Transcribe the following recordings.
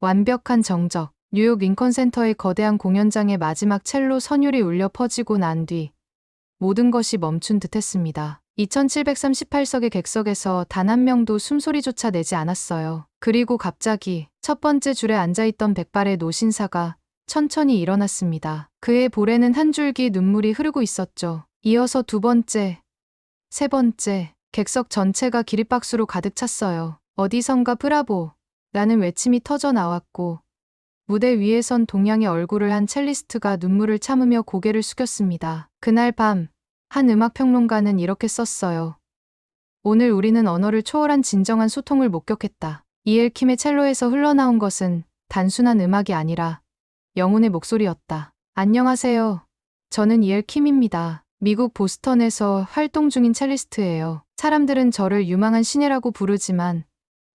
완벽한 정적. 뉴욕 링컨 센터의 거대한 공연장의 마지막 첼로 선율이 울려 퍼지고 난 뒤 모든 것이 멈춘 듯 했습니다. 2738석의 객석에서 단 한 명도 숨소리조차 내지 않았어요. 그리고 갑자기 첫 번째 줄에 앉아있던 백발의 노신사가 천천히 일어났습니다. 그의 볼에는 한 줄기 눈물이 흐르고 있었죠. 이어서 두 번째, 세 번째, 객석 전체가 기립박수로 가득 찼어요. 어디선가 브라보! 라는 외침이 터져 나왔고, 무대 위에 선 동양의 얼굴을 한 첼리스트가 눈물을 참으며 고개를 숙였습니다. 그날 밤, 한 음악평론가는 이렇게 썼어요. 오늘 우리는 언어를 초월한 진정한 소통을 목격했다. 이엘 킴의 첼로에서 흘러나온 것은 단순한 음악이 아니라 영혼의 목소리였다. 안녕하세요. 저는 이엘 킴입니다. 미국 보스턴에서 활동 중인 첼리스트예요. 사람들은 저를 유망한 신예라고 부르지만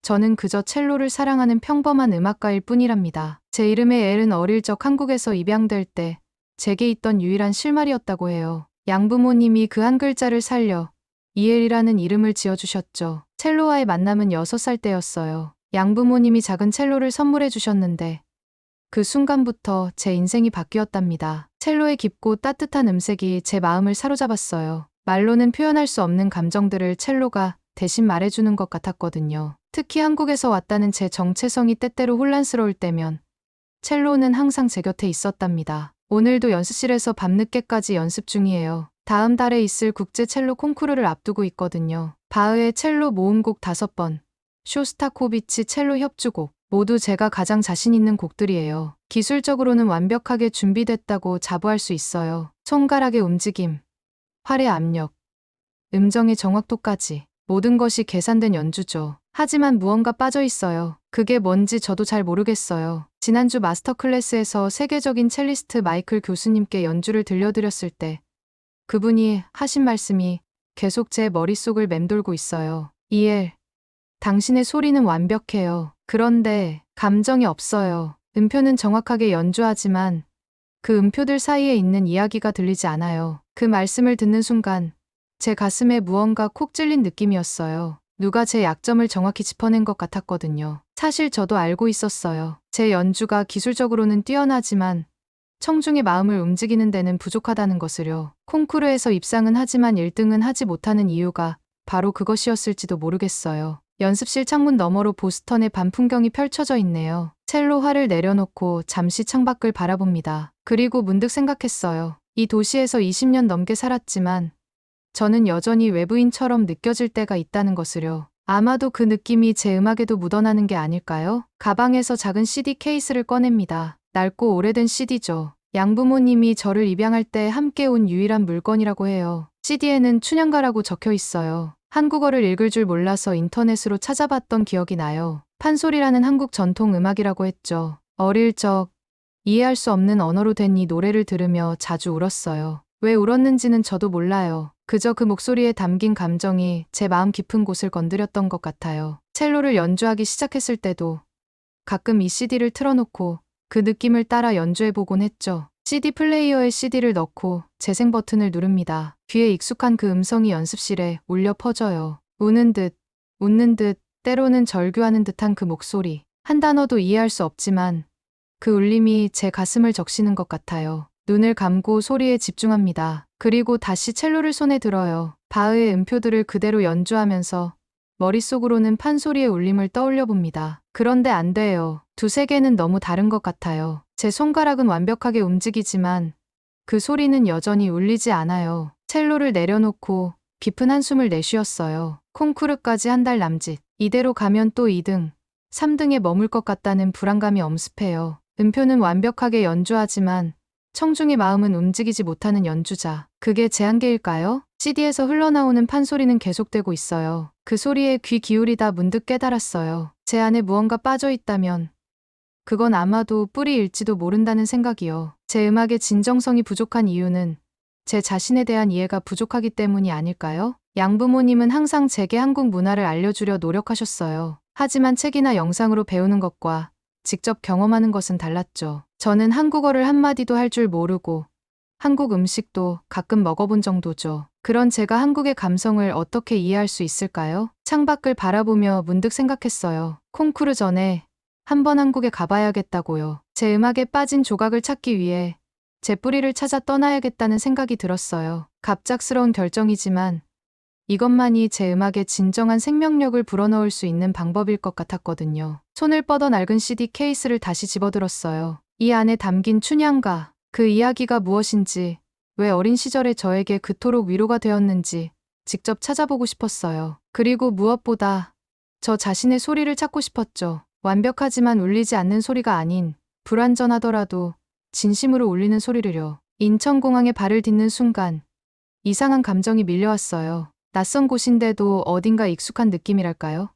저는 그저 첼로를 사랑하는 평범한 음악가일 뿐이랍니다. 제 이름의 엘은 어릴 적 한국에서 입양될 때 제게 있던 유일한 실말이었다고 해요. 양부모님이 그 한 글자를 살려 이엘이라는 이름을 지어주셨죠. 첼로와의 만남은 6살 때였어요. 양부모님이 작은 첼로를 선물해 주셨는데 그 순간부터 제 인생이 바뀌었답니다. 첼로의 깊고 따뜻한 음색이 제 마음을 사로잡았어요. 말로는 표현할 수 없는 감정들을 첼로가 대신 말해주는 것 같았거든요. 특히 한국에서 왔다는 제 정체성이 때때로 혼란스러울 때면 첼로는 항상 제 곁에 있었답니다. 오늘도 연습실에서 밤늦게까지 연습 중이에요. 다음 달에 있을 국제 첼로 콩쿠르를 앞두고 있거든요. 바흐의 첼로 모음곡 다섯 번, 쇼스타코비치 첼로 협주곡, 모두 제가 가장 자신 있는 곡들이에요. 기술적으로는 완벽하게 준비됐다고 자부할 수 있어요. 손가락의 움직임, 활의 압력, 음정의 정확도까지 모든 것이 계산된 연주죠. 하지만 무언가 빠져 있어요. 그게 뭔지 저도 잘 모르겠어요. 지난주 마스터 클래스에서 세계적인 첼리스트 마이클 교수님께 연주를 들려드렸을 때 그분이 하신 말씀이 계속 제 머릿속을 맴돌고 있어요. 이엘, 당신의 소리는 완벽해요. 그런데 감정이 없어요. 음표는 정확하게 연주하지만 그 음표들 사이에 있는 이야기가 들리지 않아요. 그 말씀을 듣는 순간 제 가슴에 무언가 콕 찔린 느낌이었어요. 누가 제 약점을 정확히 짚어낸 것 같았거든요. 사실 저도 알고 있었어요. 제 연주가 기술적으로는 뛰어나지만 청중의 마음을 움직이는 데는 부족하다는 것을요. 콩쿠르에서 입상은 하지만 1등은 하지 못하는 이유가 바로 그것이었을지도 모르겠어요. 연습실 창문 너머로 보스턴의 밤 풍경이 펼쳐져 있네요. 첼로 활을 내려놓고 잠시 창밖을 바라봅니다. 그리고 문득 생각했어요. 이 도시에서 20년 넘게 살았지만 저는 여전히 외부인처럼 느껴질 때가 있다는 것을요. 아마도 그 느낌이 제 음악에도 묻어나는 게 아닐까요? 가방에서 작은 CD 케이스를 꺼냅니다. 낡고 오래된 CD죠. 양부모님이 저를 입양할 때 함께 온 유일한 물건이라고 해요. CD에는 춘향가라고 적혀 있어요. 한국어를 읽을 줄 몰라서 인터넷으로 찾아봤던 기억이 나요. 판소리라는 한국 전통 음악이라고 했죠. 어릴 적 이해할 수 없는 언어로 된 이 노래를 들으며 자주 울었어요. 왜 울었는지는 저도 몰라요. 그저 그 목소리에 담긴 감정이 제 마음 깊은 곳을 건드렸던 것 같아요. 첼로를 연주하기 시작했을 때도 가끔 이 CD를 틀어놓고 그 느낌을 따라 연주해보곤 했죠. CD 플레이어에 CD를 넣고 재생 버튼을 누릅니다. 귀에 익숙한 그 음성이 연습실에 울려 퍼져요. 우는 듯, 웃는 듯, 때로는 절규하는 듯한 그 목소리. 한 단어도 이해할 수 없지만 그 울림이 제 가슴을 적시는 것 같아요. 눈을 감고 소리에 집중합니다. 그리고 다시 첼로를 손에 들어요. 바흐의 음표들을 그대로 연주하면서 머릿속으로는 판소리의 울림을 떠올려 봅니다. 그런데 안 돼요. 두세 개는 너무 다른 것 같아요. 제 손가락은 완벽하게 움직이지만 그 소리는 여전히 울리지 않아요. 첼로를 내려놓고 깊은 한숨을 내쉬었어요. 콩쿠르까지 한 달 남짓. 이대로 가면 또 2등, 3등에 머물 것 같다는 불안감이 엄습해요. 음표는 완벽하게 연주하지만 청중의 마음은 움직이지 못하는 연주자. 그게 제 한계일까요? CD에서 흘러나오는 판소리는 계속되고 있어요. 그 소리에 귀 기울이다 문득 깨달았어요. 제 안에 무언가 빠져 있다면 그건 아마도 뿌리일지도 모른다는 생각이요. 제 음악의 진정성이 부족한 이유는 제 자신에 대한 이해가 부족하기 때문이 아닐까요? 양부모님은 항상 제게 한국 문화를 알려주려 노력하셨어요. 하지만 책이나 영상으로 배우는 것과 직접 경험하는 것은 달랐죠. 저는 한국어를 한마디도 할 줄 모르고 한국 음식도 가끔 먹어본 정도죠. 그런 제가 한국의 감성을 어떻게 이해할 수 있을까요? 창밖을 바라보며 문득 생각했어요. 콩쿠르 전에 한번 한국에 가봐야겠다고요. 제 음악에 빠진 조각을 찾기 위해 제 뿌리를 찾아 떠나야겠다는 생각이 들었어요. 갑작스러운 결정이지만 이것만이 제 음악에 진정한 생명력을 불어넣을 수 있는 방법일 것 같았거든요. 손을 뻗어 낡은 CD 케이스를 다시 집어들었어요. 이 안에 담긴 춘향가, 그 이야기가 무엇인지, 왜 어린 시절에 저에게 그토록 위로가 되었는지 직접 찾아보고 싶었어요. 그리고 무엇보다 저 자신의 소리를 찾고 싶었죠. 완벽하지만 울리지 않는 소리가 아닌 불완전하더라도 진심으로 울리는 소리를요. 인천공항에 발을 딛는 순간 이상한 감정이 밀려왔어요. 낯선 곳인데도 어딘가 익숙한 느낌이랄까요?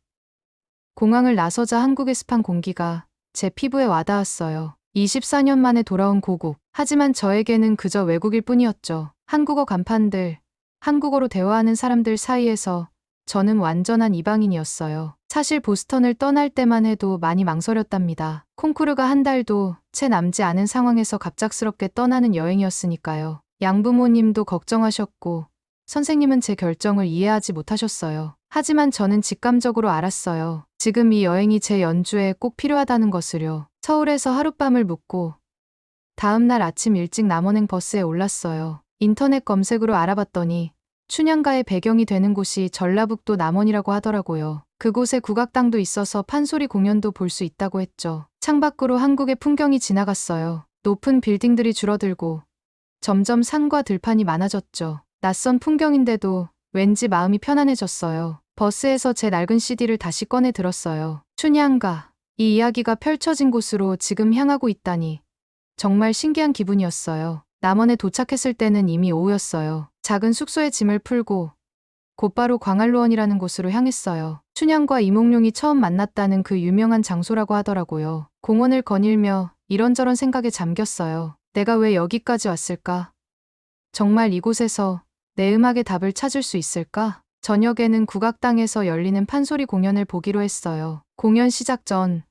공항을 나서자 한국의 습한 공기가 제 피부에 와닿았어요. 24년 만에 돌아온 고국. 하지만 저에게는 그저 외국일 뿐이었죠. 한국어 간판들, 한국어로 대화하는 사람들 사이에서 저는 완전한 이방인이었어요. 사실 보스턴을 떠날 때만 해도 많이 망설였답니다. 콩쿠르가 한 달도 채 남지 않은 상황에서 갑작스럽게 떠나는 여행이었으니까요. 양부모님도 걱정하셨고, 선생님은 제 결정을 이해하지 못하셨어요. 하지만 저는 직감적으로 알았어요. 지금 이 여행이 제 연주에 꼭 필요하다는 것을요. 서울에서 하룻밤을 묵고, 다음날 아침 일찍 남원행 버스에 올랐어요. 인터넷 검색으로 알아봤더니 춘향가의 배경이 되는 곳이 전라북도 남원이라고 하더라고요. 그곳에 국악당도 있어서 판소리 공연도 볼 수 있다고 했죠. 창밖으로 한국의 풍경이 지나갔어요. 높은 빌딩들이 줄어들고 점점 산과 들판이 많아졌죠. 낯선 풍경인데도 왠지 마음이 편안해졌어요. 버스에서 제 낡은 CD를 다시 꺼내 들었어요. 춘향가. 이 이야기가 펼쳐진 곳으로 지금 향하고 있다니 정말 신기한 기분이었어요. 남원에 도착했을 때는 이미 오후였어요. 작은 숙소에 짐을 풀고 곧바로 광안로원이라는 곳으로 향했어요. 춘향과 이몽룡이 처음 만났다는 그 유명한 장소라고 하더라고요. 공원을 거닐며 이런저런 생각에 잠겼어요. 내가 왜 여기까지 왔을까? 정말 이곳에서 내 음악의 답을 찾을 수 있을까? 저녁에는 국악당에서 열리는 판소리 공연을 보기로 했어요. 공연 시작 전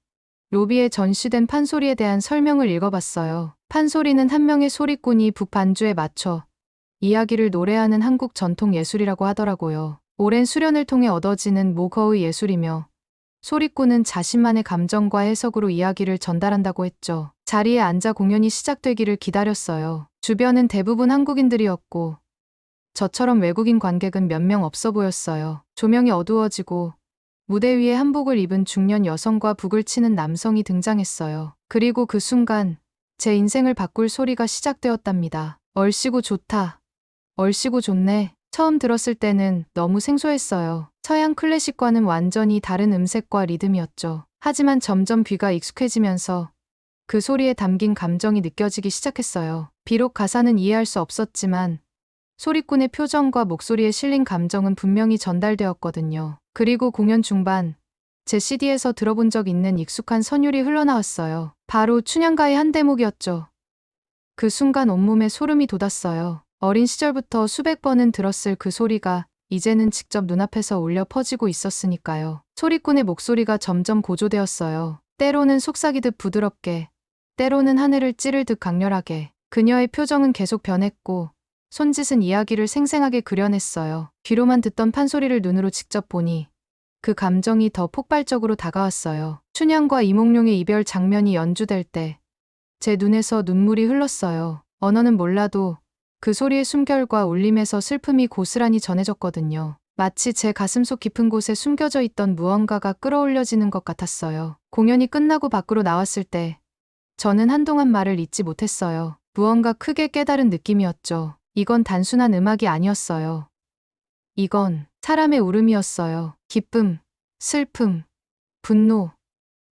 로비에 전시된 판소리에 대한 설명을 읽어봤어요. 판소리는 한 명의 소리꾼이 북반주에 맞춰 이야기를 노래하는 한국 전통 예술이라고 하더라고요. 오랜 수련을 통해 얻어지는 모거의 예술이며 소리꾼은 자신만의 감정과 해석으로 이야기를 전달한다고 했죠. 자리에 앉아 공연이 시작되기를 기다렸어요. 주변은 대부분 한국인들이었고 저처럼 외국인 관객은 몇 명 없어 보였어요. 조명이 어두워지고 무대 위에 한복을 입은 중년 여성과 북을 치는 남성이 등장했어요. 그리고 그 순간 제 인생을 바꿀 소리가 시작되었답니다. 얼씨구 좋다. 얼씨구 좋네. 처음 들었을 때는 너무 생소했어요. 서양 클래식과는 완전히 다른 음색과 리듬이었죠. 하지만 점점 귀가 익숙해지면서 그 소리에 담긴 감정이 느껴지기 시작했어요. 비록 가사는 이해할 수 없었지만 소리꾼의 표정과 목소리에 실린 감정은 분명히 전달되었거든요. 그리고 공연 중반 제 CD에서 들어본 적 있는 익숙한 선율이 흘러나왔어요. 바로 춘향가의 한 대목이었죠. 그 순간 온몸에 소름이 돋았어요. 어린 시절부터 수백 번은 들었을 그 소리가 이제는 직접 눈앞에서 울려 퍼지고 있었으니까요. 소리꾼의 목소리가 점점 고조되었어요. 때로는 속삭이듯 부드럽게, 때로는 하늘을 찌를 듯 강렬하게. 그녀의 표정은 계속 변했고, 손짓은 이야기를 생생하게 그려냈어요. 귀로만 듣던 판소리를 눈으로 직접 보니 그 감정이 더 폭발적으로 다가왔어요. 춘향과 이몽룡의 이별 장면이 연주될 때 제 눈에서 눈물이 흘렀어요. 언어는 몰라도 그 소리의 숨결과 울림에서 슬픔이 고스란히 전해졌거든요. 마치 제 가슴속 깊은 곳에 숨겨져 있던 무언가가 끌어올려지는 것 같았어요. 공연이 끝나고 밖으로 나왔을 때 저는 한동안 말을 잇지 못했어요. 무언가 크게 깨달은 느낌이었죠. 이건 단순한 음악이 아니었어요. 이건 사람의 울음이었어요. 기쁨, 슬픔, 분노,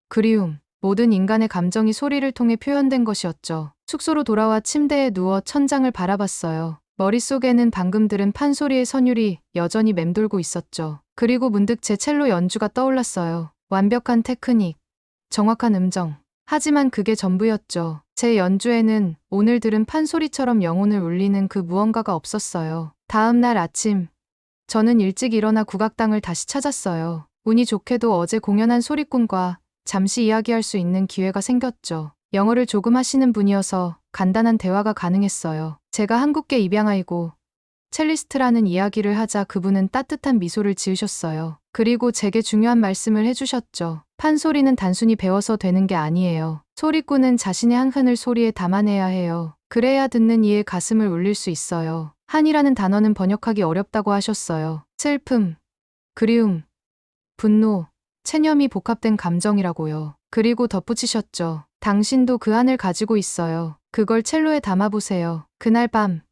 그리움, 모든 인간의 감정이 소리를 통해 표현된 것이었죠. 숙소로 돌아와 침대에 누워 천장을 바라봤어요. 머릿속에는 방금 들은 판소리의 선율이 여전히 맴돌고 있었죠. 그리고 문득 제 첼로 연주가 떠올랐어요. 완벽한 테크닉, 정확한 음정. 하지만 그게 전부였죠. 제 연주에는 오늘 들은 판소리처럼 영혼을 울리는 그 무언가가 없었어요. 다음 날 아침, 저는 일찍 일어나 국악당을 다시 찾았어요. 운이 좋게도 어제 공연한 소리꾼과 잠시 이야기할 수 있는 기회가 생겼죠. 영어를 조금 하시는 분이어서 간단한 대화가 가능했어요. 제가 한국계 입양아이고 첼리스트라는 이야기를 하자 그분은 따뜻한 미소를 지으셨어요. 그리고 제게 중요한 말씀을 해주셨죠. 판소리는 단순히 배워서 되는 게 아니에요. 소리꾼은 자신의 한 끈을 소리에 담아내야 해요. 그래야 듣는 이의 가슴을 울릴 수 있어요. 한이라는 단어는 번역하기 어렵다고 하셨어요. 슬픔, 그리움, 분노, 체념이 복합된 감정이라고요. 그리고 덧붙이셨죠. 당신도 그 한을 가지고 있어요. 그걸 첼로에 담아보세요. 그날 밤,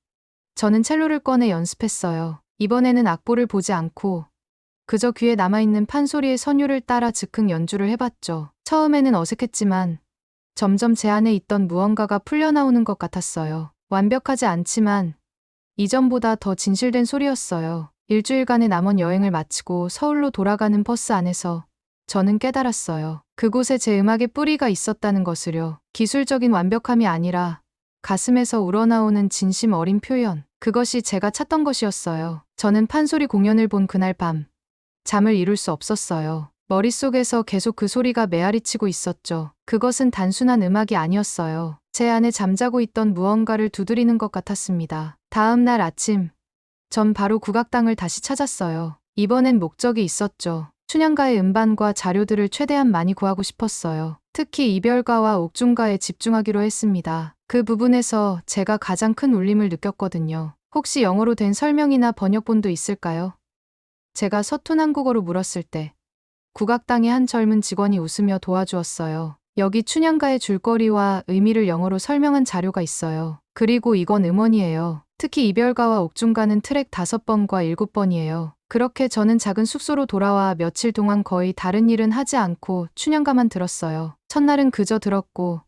저는 첼로를 꺼내 연습했어요. 이번에는 악보를 보지 않고 그저 귀에 남아있는 판소리의 선율을 따라 즉흥 연주를 해봤죠. 처음에는 어색했지만 점점 제 안에 있던 무언가가 풀려나오는 것 같았어요. 완벽하지 않지만 이전보다 더 진실된 소리였어요. 일주일간의 남은 여행을 마치고 서울로 돌아가는 버스 안에서 저는 깨달았어요. 그곳에 제 음악의 뿌리가 있었다는 것을요. 기술적인 완벽함이 아니라 가슴에서 우러나오는 진심 어린 표현. 그것이 제가 찾던 것이었어요. 저는 판소리 공연을 본 그날 밤 잠을 이룰 수 없었어요. 머릿속에서 계속 그 소리가 메아리치고 있었죠. 그것은 단순한 음악이 아니었어요. 제 안에 잠자고 있던 무언가를 두드리는 것 같았습니다. 다음 날 아침, 전 바로 국악당을 다시 찾았어요. 이번엔 목적이 있었죠. 춘향가의 음반과 자료들을 최대한 많이 구하고 싶었어요. 특히 이별가와 옥중가에 집중하기로 했습니다. 그 부분에서 제가 가장 큰 울림을 느꼈거든요. 혹시 영어로 된 설명이나 번역본도 있을까요? 제가 서툰 한국어로 물었을 때 국악당의 한 젊은 직원이 웃으며 도와주었어요. 여기 춘향가의 줄거리와 의미를 영어로 설명한 자료가 있어요. 그리고 이건 음원이에요. 특히 이별가와 옥중가는 트랙 5번과 7번이에요. 그렇게 저는 작은 숙소로 돌아와 며칠 동안 거의 다른 일은 하지 않고 춘향가만 들었어요. 첫날은 그저 들었고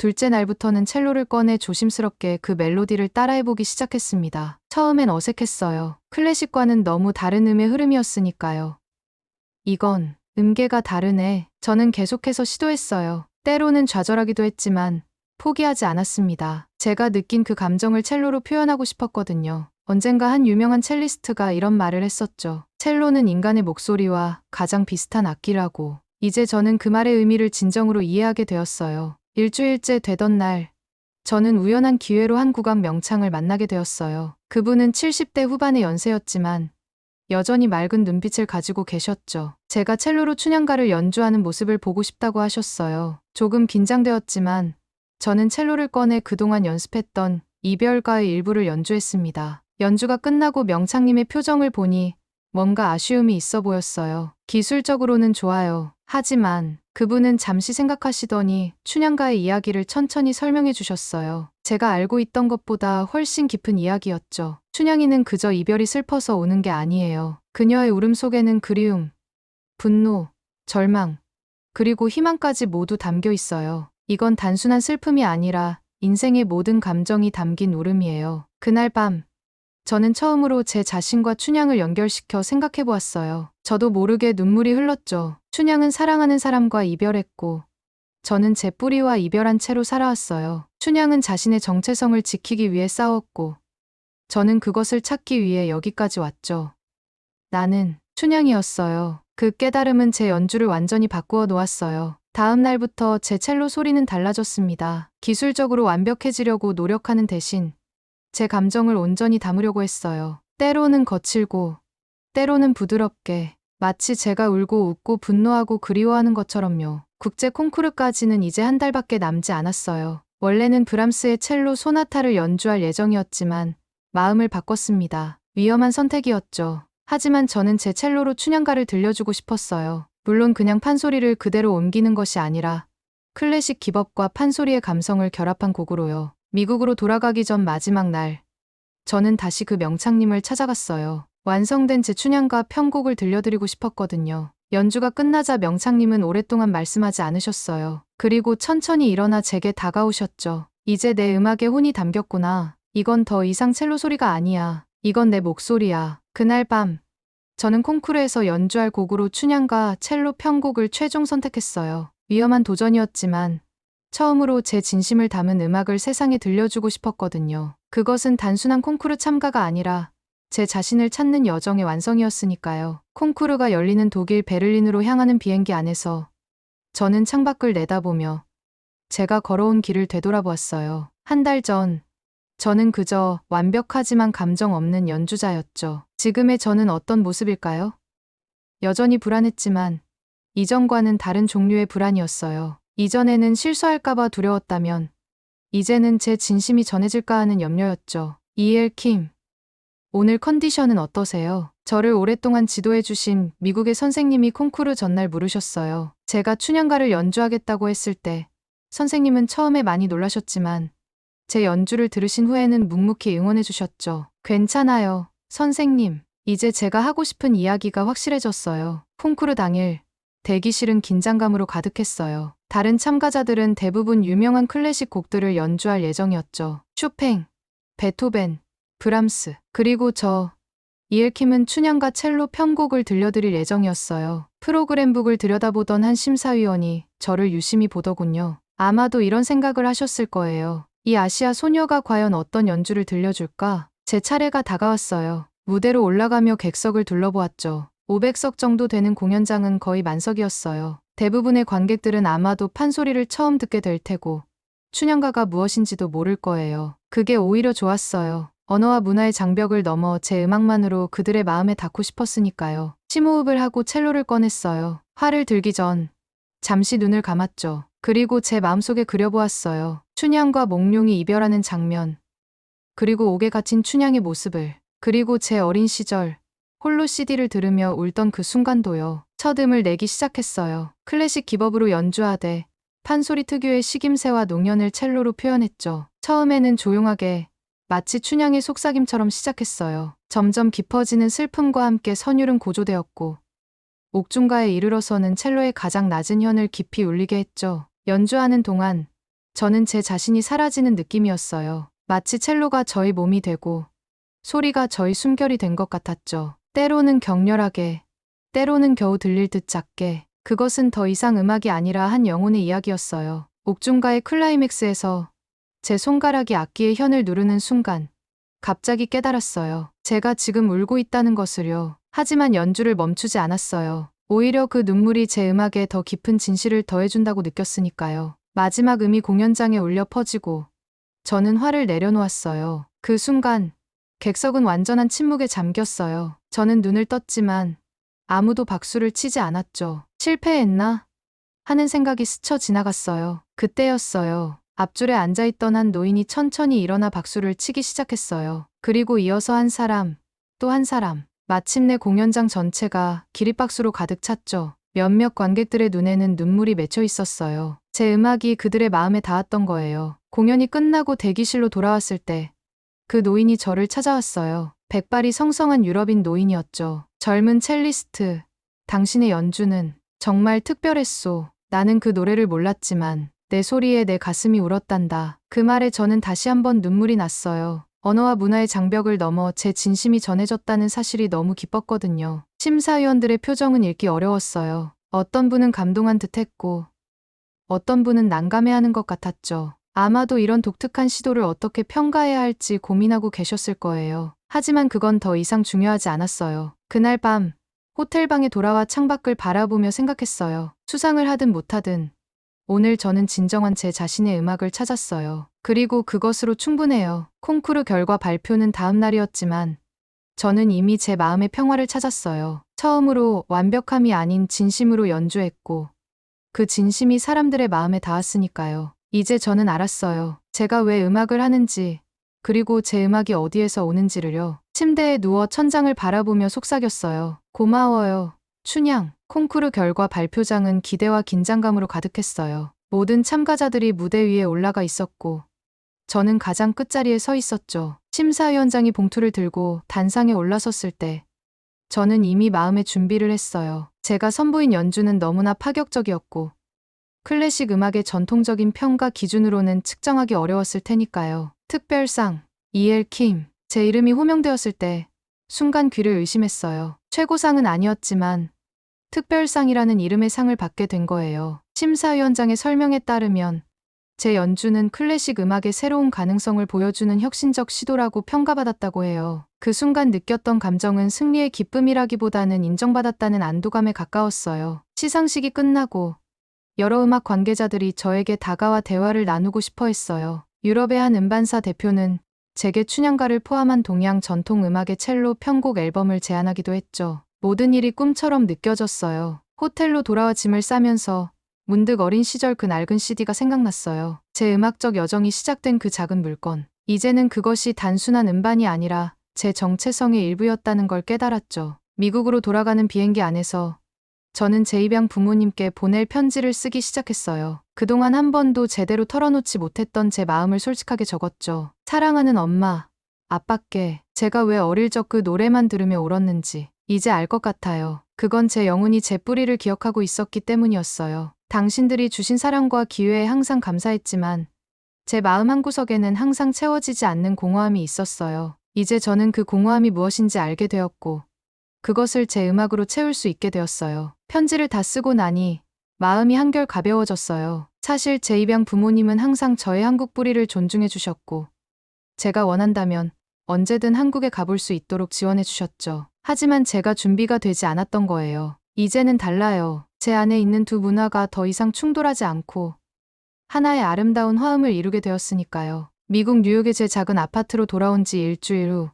둘째 날부터는 첼로를 꺼내 조심스럽게 그 멜로디를 따라해보기 시작했습니다. 처음엔 어색했어요. 클래식과는 너무 다른 음의 흐름이었으니까요. 이건 음계가 다르네. 저는 계속해서 시도했어요. 때로는 좌절하기도 했지만 포기하지 않았습니다. 제가 느낀 그 감정을 첼로로 표현하고 싶었거든요. 언젠가 한 유명한 첼리스트가 이런 말을 했었죠. 첼로는 인간의 목소리와 가장 비슷한 악기라고. 이제 저는 그 말의 의미를 진정으로 이해하게 되었어요. 일주일째 되던 날, 저는 우연한 기회로 한 국악 명창을 만나게 되었어요. 그분은 70대 후반의 연세였지만 여전히 맑은 눈빛을 가지고 계셨죠. 제가 첼로로 춘향가를 연주하는 모습을 보고 싶다고 하셨어요. 조금 긴장되었지만 저는 첼로를 꺼내 그동안 연습했던 이별가의 일부를 연주했습니다. 연주가 끝나고 명창님의 표정을 보니 뭔가 아쉬움이 있어 보였어요. 기술적으로는 좋아요. 하지만 그분은 잠시 생각하시더니 춘향가의 이야기를 천천히 설명해 주셨어요. 제가 알고 있던 것보다 훨씬 깊은 이야기였죠. 춘향이는 그저 이별이 슬퍼서 우는 게 아니에요. 그녀의 울음 속에는 그리움, 분노, 절망, 그리고 희망까지 모두 담겨 있어요. 이건 단순한 슬픔이 아니라 인생의 모든 감정이 담긴 울음이에요. 그날 밤, 저는 처음으로 제 자신과 춘향을 연결시켜 생각해 보았어요. 저도 모르게 눈물이 흘렀죠. 춘향은 사랑하는 사람과 이별했고, 저는 제 뿌리와 이별한 채로 살아왔어요. 춘향은 자신의 정체성을 지키기 위해 싸웠고, 저는 그것을 찾기 위해 여기까지 왔죠. 나는 춘향이었어요. 그 깨달음은 제 연주를 완전히 바꾸어 놓았어요. 다음 날부터 제 첼로 소리는 달라졌습니다. 기술적으로 완벽해지려고 노력하는 대신 제 감정을 온전히 담으려고 했어요. 때로는 거칠고, 때로는 부드럽게, 마치 제가 울고 웃고 분노하고 그리워하는 것처럼요. 국제 콩쿠르까지는 이제 한 달밖에 남지 않았어요. 원래는 브람스의 첼로 소나타를 연주할 예정이었지만 마음을 바꿨습니다. 위험한 선택이었죠. 하지만 저는 제 첼로로 춘향가를 들려주고 싶었어요. 물론 그냥 판소리를 그대로 옮기는 것이 아니라 클래식 기법과 판소리의 감성을 결합한 곡으로요. 미국으로 돌아가기 전 마지막 날, 저는 다시 그 명창님을 찾아갔어요. 완성된 제 춘향과 편곡을 들려드리고 싶었거든요. 연주가 끝나자 명창님은 오랫동안 말씀하지 않으셨어요. 그리고 천천히 일어나 제게 다가오셨죠. 이제 내 음악에 혼이 담겼구나. 이건 더 이상 첼로 소리가 아니야. 이건 내 목소리야. 그날 밤, 저는 콩쿠르에서 연주할 곡으로 춘향과 첼로 편곡을 최종 선택했어요. 위험한 도전이었지만 처음으로 제 진심을 담은 음악을 세상에 들려주고 싶었거든요. 그것은 단순한 콩쿠르 참가가 아니라 제 자신을 찾는 여정의 완성이었으니까요. 콩쿠르가 열리는 독일 베를린으로 향하는 비행기 안에서 저는 창밖을 내다보며 제가 걸어온 길을 되돌아보았어요. 한 달 전, 저는 그저 완벽하지만 감정 없는 연주자였죠. 지금의 저는 어떤 모습일까요? 여전히 불안했지만 이전과는 다른 종류의 불안이었어요. 이전에는 실수할까봐 두려웠다면, 이제는 제 진심이 전해질까 하는 염려였죠. 이엘 킴. 오늘 컨디션은 어떠세요? 저를 오랫동안 지도해주신 미국의 선생님이 콩쿠르 전날 물으셨어요. 제가 춘향가를 연주하겠다고 했을 때, 선생님은 처음에 많이 놀라셨지만, 제 연주를 들으신 후에는 묵묵히 응원해주셨죠. 괜찮아요, 선생님. 이제 제가 하고 싶은 이야기가 확실해졌어요. 콩쿠르 당일, 대기실은 긴장감으로 가득했어요. 다른 참가자들은 대부분 유명한 클래식 곡들을 연주할 예정이었죠. 쇼팽, 베토벤, 브람스, 그리고 저, 이엘킴은 춘향과 첼로 편곡을 들려드릴 예정이었어요. 프로그램북을 들여다보던 한 심사위원이 저를 유심히 보더군요. 아마도 이런 생각을 하셨을 거예요. 이 아시아 소녀가 과연 어떤 연주를 들려줄까? 제 차례가 다가왔어요. 무대로 올라가며 객석을 둘러보았죠. 500석 정도 되는 공연장은 거의 만석이었어요. 대부분의 관객들은 아마도 판소리를 처음 듣게 될 테고, 춘향가가 무엇인지도 모를 거예요. 그게 오히려 좋았어요. 언어와 문화의 장벽을 넘어 제 음악만으로 그들의 마음에 닿고 싶었으니까요. 심호흡을 하고 첼로를 꺼냈어요. 화를 들기 전 잠시 눈을 감았죠. 그리고 제 마음속에 그려보았어요. 춘향과 몽룡이 이별하는 장면. 그리고 옥에 갇힌 춘향의 모습을. 그리고 제 어린 시절 홀로 CD를 들으며 울던 그 순간도요. 첫 음을 내기 시작했어요. 클래식 기법으로 연주하되 판소리 특유의 식임새와 농연을 첼로로 표현했죠. 처음에는 조용하게 마치 춘향의 속삭임처럼 시작했어요. 점점 깊어지는 슬픔과 함께 선율은 고조되었고 옥중가에 이르러서는 첼로의 가장 낮은 현을 깊이 울리게 했죠. 연주하는 동안 저는 제 자신이 사라지는 느낌이었어요. 마치 첼로가 저희 몸이 되고 소리가 저희 숨결이 된 것 같았죠. 때로는 격렬하게, 때로는 겨우 들릴 듯 작게, 그것은 더 이상 음악이 아니라 한 영혼의 이야기였어요. 옥중가의 클라이맥스에서 제 손가락이 악기의 현을 누르는 순간, 갑자기 깨달았어요. 제가 지금 울고 있다는 것을요. 하지만 연주를 멈추지 않았어요. 오히려 그 눈물이 제 음악에 더 깊은 진실을 더해준다고 느꼈으니까요. 마지막 음이 공연장에 울려 퍼지고, 저는 화를 내려놓았어요. 그 순간, 객석은 완전한 침묵에 잠겼어요. 저는 눈을 떴지만 아무도 박수를 치지 않았죠. 실패했나? 하는 생각이 스쳐 지나갔어요. 그때였어요. 앞줄에 앉아있던 한 노인이 천천히 일어나 박수를 치기 시작했어요. 그리고 이어서 한 사람, 또 한 사람. 마침내 공연장 전체가 기립박수로 가득 찼죠. 몇몇 관객들의 눈에는 눈물이 맺혀 있었어요. 제 음악이 그들의 마음에 닿았던 거예요. 공연이 끝나고 대기실로 돌아왔을 때 그 노인이 저를 찾아왔어요. 백발이 성성한 유럽인 노인이었죠. 젊은 첼리스트. 당신의 연주는 정말 특별했소. 나는 그 노래를 몰랐지만 내 소리에 내 가슴이 울었단다. 그 말에 저는 다시 한번 눈물이 났어요. 언어와 문화의 장벽을 넘어 제 진심이 전해졌다는 사실이 너무 기뻤거든요. 심사위원들의 표정은 읽기 어려웠어요. 어떤 분은 감동한 듯 했고, 어떤 분은 난감해하는 것 같았죠. 아마도 이런 독특한 시도를 어떻게 평가해야 할지 고민하고 계셨을 거예요. 하지만 그건 더 이상 중요하지 않았어요. 그날 밤, 호텔방에 돌아와 창밖을 바라보며 생각했어요. 수상을 하든 못하든, 오늘 저는 진정한 제 자신의 음악을 찾았어요. 그리고 그것으로 충분해요. 콩쿠르 결과 발표는 다음 날이었지만, 저는 이미 제 마음의 평화를 찾았어요. 처음으로 완벽함이 아닌 진심으로 연주했고, 그 진심이 사람들의 마음에 닿았으니까요. 이제 저는 알았어요. 제가 왜 음악을 하는지, 그리고 제 음악이 어디에서 오는지를요. 침대에 누워 천장을 바라보며 속삭였어요. 고마워요. 춘향. 콩쿠르 결과 발표장은 기대와 긴장감으로 가득했어요. 모든 참가자들이 무대 위에 올라가 있었고, 저는 가장 끝자리에 서 있었죠. 심사위원장이 봉투를 들고 단상에 올라섰을 때, 저는 이미 마음의 준비를 했어요. 제가 선보인 연주는 너무나 파격적이었고, 클래식 음악의 전통적인 평가 기준으로는 측정하기 어려웠을 테니까요. 특별상, 이엘 킴. 제 이름이 호명되었을 때 순간 귀를 의심했어요. 최고상은 아니었지만 특별상이라는 이름의 상을 받게 된 거예요. 심사위원장의 설명에 따르면 제 연주는 클래식 음악의 새로운 가능성을 보여주는 혁신적 시도라고 평가받았다고 해요. 그 순간 느꼈던 감정은 승리의 기쁨이라기보다는 인정받았다는 안도감에 가까웠어요. 시상식이 끝나고 여러 음악 관계자들이 저에게 다가와 대화를 나누고 싶어 했어요. 유럽의 한 음반사 대표는 제게 춘향가를 포함한 동양 전통 음악의 첼로 편곡 앨범을 제안하기도 했죠. 모든 일이 꿈처럼 느껴졌어요. 호텔로 돌아와 짐을 싸면서 문득 어린 시절 그 낡은 CD가 생각났어요. 제 음악적 여정이 시작된 그 작은 물건. 이제는 그것이 단순한 음반이 아니라 제 정체성의 일부였다는 걸 깨달았죠. 미국으로 돌아가는 비행기 안에서 저는 제 입양 부모님께 보낼 편지를 쓰기 시작했어요. 그동안 한 번도 제대로 털어놓지 못했던 제 마음을 솔직하게 적었죠. 사랑하는 엄마, 아빠께 제가 왜 어릴 적 그 노래만 들으며 울었는지 이제 알 것 같아요. 그건 제 영혼이 제 뿌리를 기억하고 있었기 때문이었어요. 당신들이 주신 사랑과 기회에 항상 감사했지만 제 마음 한구석에는 항상 채워지지 않는 공허함이 있었어요. 이제 저는 그 공허함이 무엇인지 알게 되었고 그것을 제 음악으로 채울 수 있게 되었어요. 편지를 다 쓰고 나니 마음이 한결 가벼워졌어요. 사실 제 입양 부모님은 항상 저의 한국 뿌리를 존중해 주셨고 제가 원한다면 언제든 한국에 가볼 수 있도록 지원해 주셨죠. 하지만 제가 준비가 되지 않았던 거예요. 이제는 달라요. 제 안에 있는 두 문화가 더 이상 충돌하지 않고 하나의 아름다운 화음을 이루게 되었으니까요. 미국 뉴욕의 제 작은 아파트로 돌아온 지 일주일 후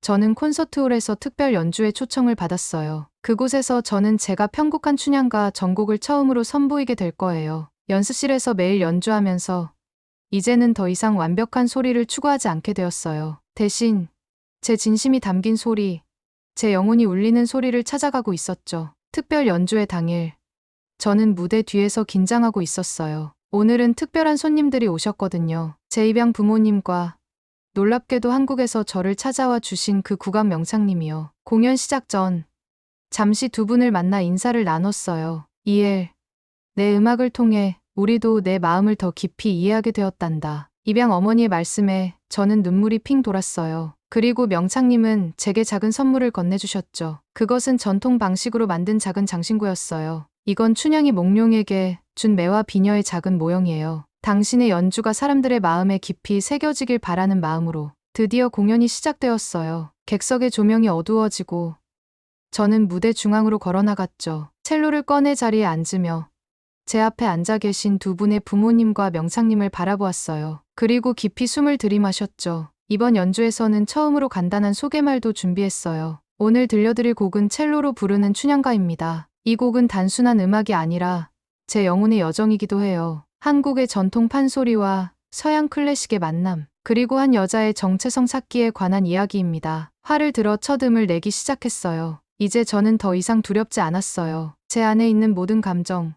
저는 콘서트홀에서 특별 연주에 초청을 받았어요. 그곳에서 저는 제가 편곡한 춘향과 전곡을 처음으로 선보이게 될 거예요. 연습실에서 매일 연주하면서 이제는 더 이상 완벽한 소리를 추구하지 않게 되었어요. 대신 제 진심이 담긴 소리, 제 영혼이 울리는 소리를 찾아가고 있었죠. 특별 연주회 당일, 저는 무대 뒤에서 긴장하고 있었어요. 오늘은 특별한 손님들이 오셨거든요. 제 입양 부모님과 놀랍게도 한국에서 저를 찾아와 주신 그 국악 명창님이요. 공연 시작 전 잠시 두 분을 만나 인사를 나눴어요. 이엘, 내 음악을 통해 우리도 내 마음을 더 깊이 이해하게 되었단다. 입양 어머니의 말씀에 저는 눈물이 핑 돌았어요. 그리고 명창님은 제게 작은 선물을 건네주셨죠. 그것은 전통 방식으로 만든 작은 장신구였어요. 이건 춘향이 몽룡에게 준 매와 비녀의 작은 모형이에요. 당신의 연주가 사람들의 마음에 깊이 새겨지길 바라는 마음으로 드디어 공연이 시작되었어요. 객석의 조명이 어두워지고 저는 무대 중앙으로 걸어나갔죠. 첼로를 꺼내 자리에 앉으며 제 앞에 앉아 계신 두 분의 부모님과 명창님을 바라보았어요. 그리고 깊이 숨을 들이마셨죠. 이번 연주에서는 처음으로 간단한 소개말도 준비했어요. 오늘 들려드릴 곡은 첼로로 부르는 춘향가입니다. 이 곡은 단순한 음악이 아니라 제 영혼의 여정이기도 해요. 한국의 전통 판소리와 서양 클래식의 만남, 그리고 한 여자의 정체성 찾기에 관한 이야기입니다. 화를 들어 첫음을 내기 시작했어요. 이제 저는 더 이상 두렵지 않았어요. 제 안에 있는 모든 감정,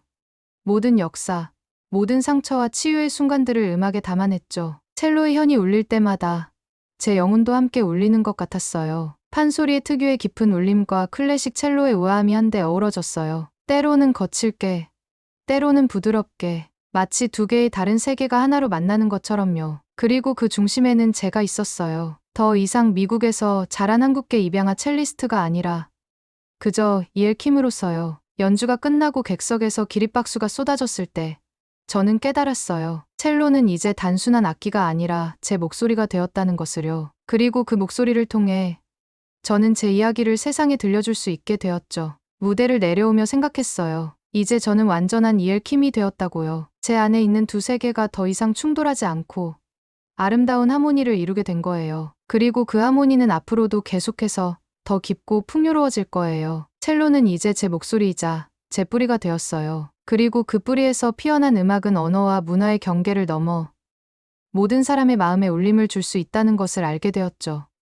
모든 역사, 모든 상처와 치유의 순간들을 음악에 담아냈죠. 첼로의 현이 울릴 때마다 제 영혼도 함께 울리는 것 같았어요. 판소리의 특유의 깊은 울림과 클래식 첼로의 우아함이 한데 어우러졌어요. 때로는 거칠게, 때로는 부드럽게, 마치 두 개의 다른 세계가 하나로 만나는 것처럼요. 그리고 그 중심에는 제가 있었어요. 더 이상 미국에서 자란 한국계 입양아 첼리스트가 아니라 그저 이엘킴으로서요. 연주가 끝나고 객석에서 기립박수가 쏟아졌을 때 저는 깨달았어요. 첼로는 이제 단순한 악기가 아니라 제 목소리가 되었다는 것을요. 그리고 그 목소리를 통해 저는 제 이야기를 세상에 들려줄 수 있게 되었죠. 무대를 내려오며 생각했어요. 이제 저는 완전한 이엘킴이 되었다고요. 제 안에 있는 두 세계가 더 이상 충돌하지 않고 아름다운 하모니를 이루게 된 거예요. 그리고 그 하모니는 앞으로도 계속해서 더 깊고 풍요로워질 거예요. 첼로는 이제 제 목소리이자 제 뿌리가 되었어요. 그리고 그 뿌리에서 피어난 음악은 언어와 문화의 경계를 넘어 모든 사람의 마음에 울림을 줄 수 있다는 것을 알게 되었죠.